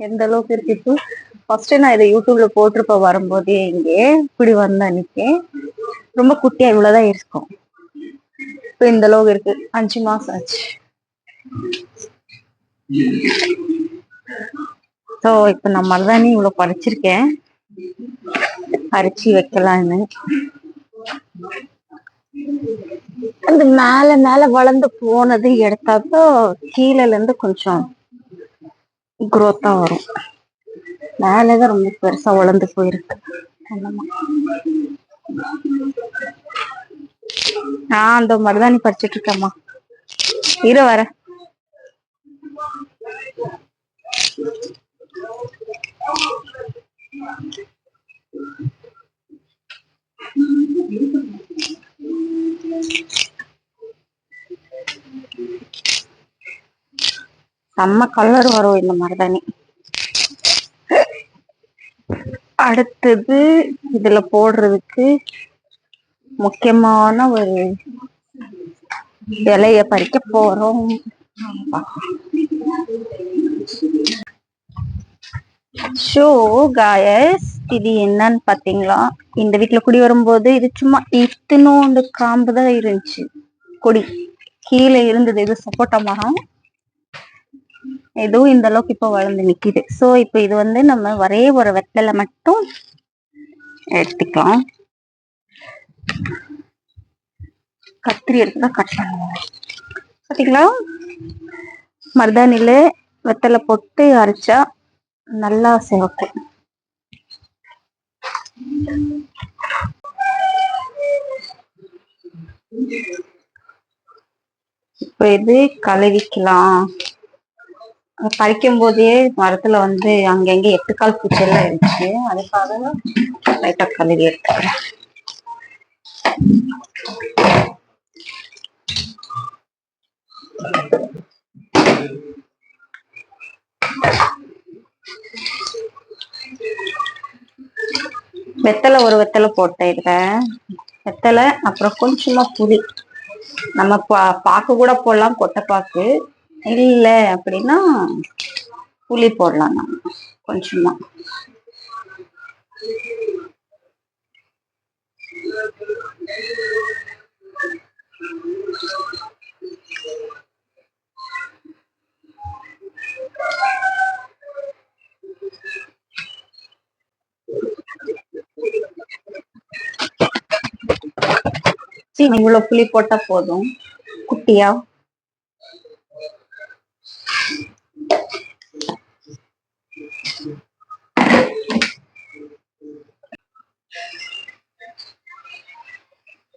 எந்த அளவுக்கு இருக்கு? இப்போ ஃபர்ஸ்ட் நான் இதை யூடியூப்ல போட்டிருப்ப வரும்போதே இங்கே. இப்படி வந்த அன்னைக்கு. ரொம்ப குட்டியா இவ்வளவுதான் இருக்கும். இப்போ இந்த அளவுக்கு இருக்கு. அஞ்சு மாசம் ஆச்சு. ஸோ இப்போ நான் மருதாணி இவ்வளவு பறிச்சிருக்கேன். அரைச்சி வைக்கலாம்னு. அந்த மேல மேல வளர்ந்து போனது எடுத்தாப்போ கீழல இருந்து கொஞ்சம் குரோத்தாக வரும். மேலதான் ரொம்ப பெருசா வளர்ந்து போயிருக்கு. நான் அந்த மருதாணி பறிச்சிட்டு இருக்கேம்மா. இரு வர. செம்ம கலர் வரும் இந்த மருதாணி. அடுத்தது இதுல போடுறதுக்கு முக்கியமான ஒரு இலைய பறிக்க போறோம். ஷோ காயஸ் இது என்னன்னு பாத்தீங்களா? இந்த வீட்டுல குடி வரும்போது இது சும்மா இத்தினோண்டு காம்பு தான் இருந்துச்சு. கொடி. கீழே இருந்தது இது சப்போட்டா மரம். இதுவும் இந்த அளவுக்கு இப்ப வளர்ந்து நிக்குது. சோ இப்ப இது வந்து நம்ம ஒரே ஒரு வெத்தலை மட்டும் எடுத்துக்கலாம். கத்திரி எடுத்துதான் கட் பண்ணுவோம். பாத்தீங்களா? மருதாணில வெத்தலை போட்டு அரைச்சா நல்லா சிவக்கும். இப்ப இது கழுவிக்கலாம். பறிக்கும் போதே மரத்துல வந்து அங்கங்க எட்டுக்கால் பூச்சி எல்லாம் இருந்துச்சு. அதுக்காக லைட்டா கழுவி எடுத்துக்கிறேன். வெத்தலை ஒரு வெத்தலை போட்டேன் இதுல. வெத்தலை அப்புறம் கொஞ்சமா புளி. நம்ம பா பாக்கு கூட போடலாம் கொட்டை பாக்கு இல்ல அப்படின்னா புளி போடலாம் நம்ம கொஞ்சமா. சரி இவ்வளவு புளி போட்டா போதும். குட்டியா?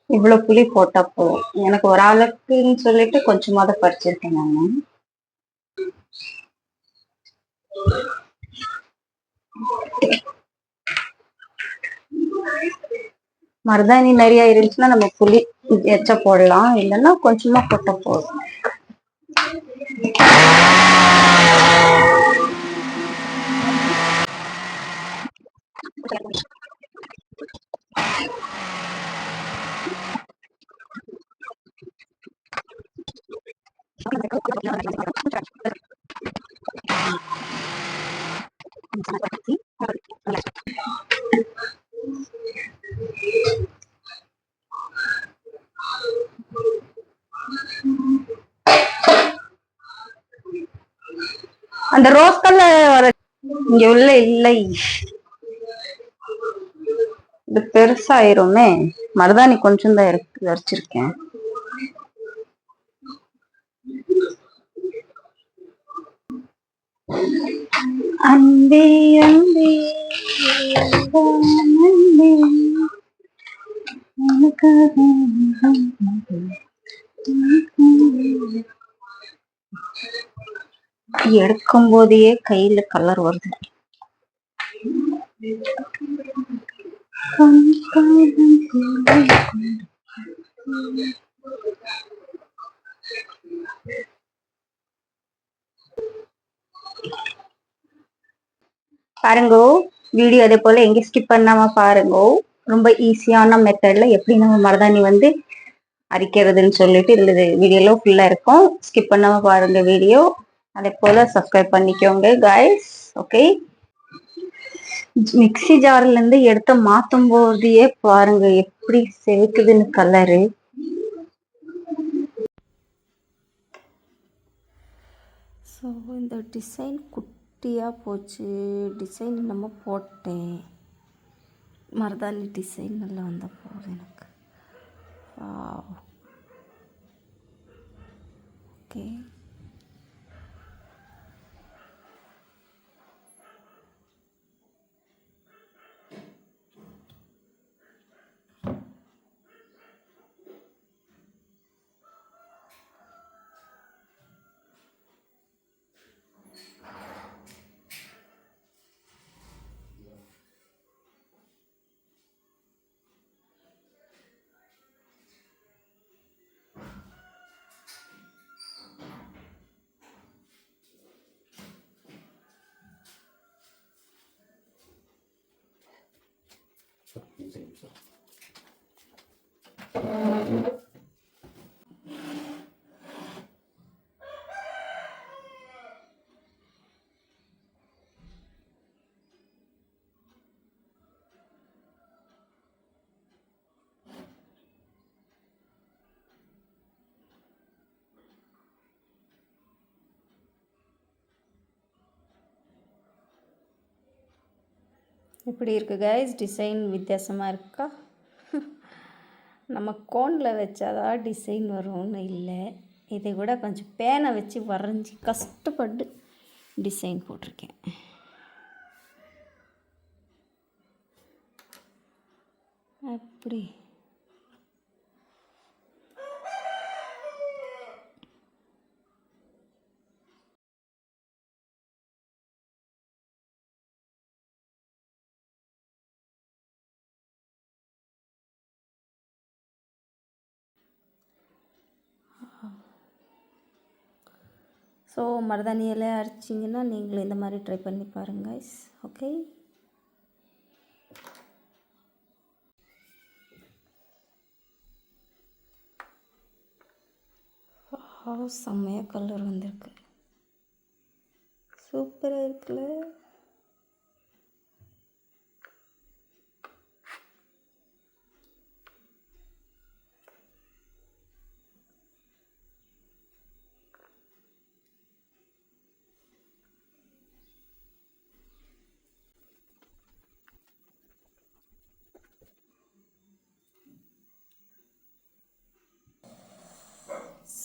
இவ்வளவு புளி போட்டா போதும் எனக்கு ஒரு ஆளுக்குன்னு சொல்லிட்டு கொஞ்சமா தான் பறிச்சிருக்கேன் நான். மருதாணி நிறைய இருந்துச்சுன்னா நம்ம புளி எச்ச போடலாம். இல்லைன்னா கொஞ்சமா போட்டா போதும். அந்த ரோஸ் கலர் வர இங்க உள்ள இல்லை. இது பெருசாயிருமே. மருதாணி கொஞ்சம் தான் இருக்கு அன்பே அன்பே. எடுக்கும் போதே கையில கலர் வருது. பாருங்கோ வீடியோ அதே போல எங்க ஸ்கிப் பண்ணாம பாருங்கோ. ரொம்ப ஈஸியான மெத்தட்ல எப்படி நம்ம மருதாணி வந்து அரிக்கிறதுன்னு சொல்லிட்டு இதுல வீடியோல ஃபுல்லா இருக்கும். ஸ்கிப் பண்ணாம பாருங்க வீடியோ அதே போல சப்ஸ்கிரைப் பண்ணிக்கோங்க கைஸ் ஓகே மிக்ஸி ஜார்ல இருந்து எடுத்து மாத்தும் போதே பாருங்க எப்படி செதுக்குதுன்னு கலரு ஸோ இந்த டிசைன் குட்டியாக போச்சு. டிசைன் நம்ம போட்டேன். மருதாணி டிசைன் நல்லா வந்தால் போதும் எனக்கு. Okay Stop using yourself. இப்படி இருக்குது கைஸ் டிசைன் வித்தியாசமாக இருக்கா? நம்ம கோனில் வச்சாதான் டிசைன் வரும்னு இல்லை. இதை கூட கொஞ்சம் பேனை வச்சு வரைஞ்சி கஷ்டப்பட்டு டிசைன் போட்டிருக்கேன். அப்படி. ஸோ மருதாணி இலை அரைச்சிங்கன்னா நீங்களும் இந்த மாதிரி ட்ரை பண்ணி பாருங்கள் ஓகே செம்மையாக கலர் வந்திருக்கு. சூப்பராக இருக்குல்ல?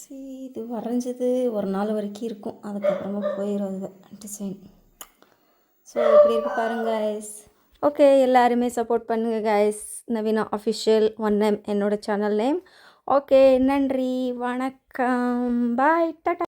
சரி இது வரைஞ்சது ஒரு நாள் வரைக்கும் இருக்கும். அதுக்கப்புறமா போயிடும் அது. டிசைன் ஸோ இப்படி இருக்கு பாருங்க கைஸ் ஓகே எல்லாருமே சப்போர்ட் பண்ணுங்க guys Naveena official one name என்னோட சேனல் நேம் ஓகே நன்றி. வணக்கம். பாய் டட்டா